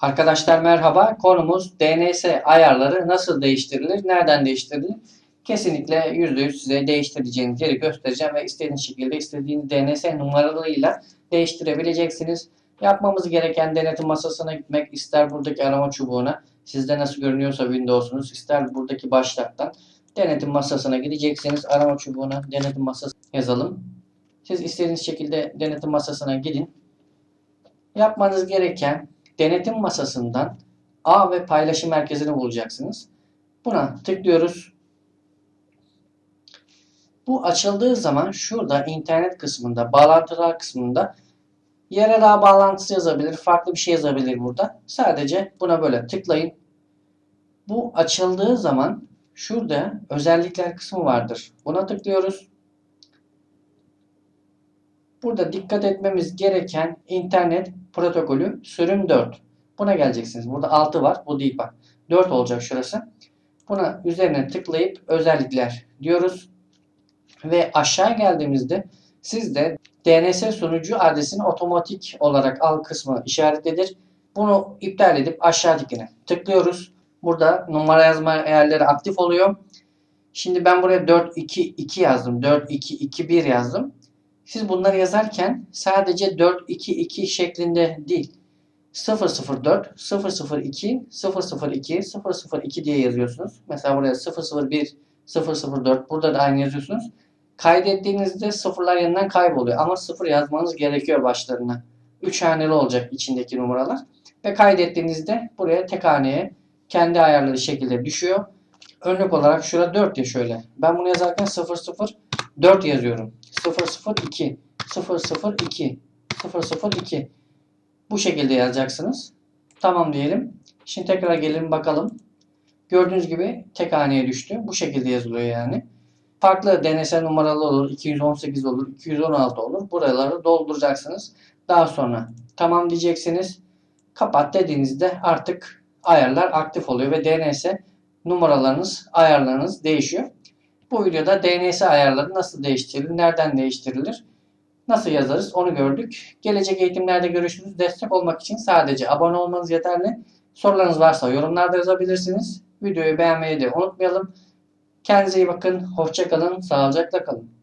Arkadaşlar merhaba. Konumuz DNS ayarları nasıl değiştirilir, nereden değiştirilir? Kesinlikle %100 size değiştireceğiniz yeri göstereceğim ve istediğiniz şekilde istediğiniz DNS numaralarıyla değiştirebileceksiniz. Yapmamız gereken denetim masasına gitmek, ister buradaki arama çubuğuna, sizde nasıl görünüyorsa Windows'unuz, ister buradaki başlıktan denetim masasına gideceksiniz. Arama çubuğuna denetim masası yazalım. Siz istediğiniz şekilde denetim masasına gidin. Yapmanız gereken denetim masasından ağ ve paylaşım merkezini bulacaksınız. Buna tıklıyoruz. Bu açıldığı zaman şurada internet kısmında, bağlantılar kısmında yerel ağ bağlantısı yazabilir, farklı bir şey yazabilir burada. Sadece buna böyle tıklayın. Bu açıldığı zaman şurada özellikler kısmı vardır. Buna tıklıyoruz. Burada dikkat etmemiz gereken internet protokolü sürüm 4. Buna geleceksiniz. Burada 6 var. Bu değil bak. 4 olacak şurası. Buna üzerine tıklayıp özellikler diyoruz. Ve aşağı geldiğimizde sizde DNS sunucu adresini otomatik olarak al kısmı işaretlidir. Bunu iptal edip aşağı dikine tıklıyoruz. Burada numara yazma ayarları aktif oluyor. Şimdi ben buraya 422 yazdım. 4221 yazdım. Siz bunları yazarken sadece 422 şeklinde değil 004, 002, 002, 002 diye yazıyorsunuz. Mesela buraya 001, 004 burada da aynı yazıyorsunuz. Kaydettiğinizde sıfırlar yanından kayboluyor ama sıfır yazmanız gerekiyor başlarına. 3 haneli olacak içindeki numaralar. Ve kaydettiğinizde buraya tek haneye kendi ayarları şekilde düşüyor. Örnek olarak şurada 4 ya şöyle. Ben bunu yazarken 004 yazıyorum. 002, 002, 002. Bu şekilde yazacaksınız. Tamam diyelim. Şimdi tekrar gelelim bakalım. Gördüğünüz gibi tek haneye düştü. Bu şekilde yazılıyor yani. Farklı DNS numaralı olur. 218 olur. 216 olur. Buraları dolduracaksınız. Daha sonra tamam diyeceksiniz. Kapat dediğinizde artık ayarlar aktif oluyor ve DNS numaralarınız, ayarlarınız değişiyor. Bu videoda DNS ayarları nasıl değiştirilir, nereden değiştirilir, nasıl yazarız onu gördük. Gelecek eğitimlerde görüşürüz. Destek olmak için sadece abone olmanız yeterli. Sorularınız varsa yorumlarda yazabilirsiniz. Videoyu beğenmeyi de unutmayalım. Kendinize iyi bakın. Hoşça kalın. Sağlıcakla kalın.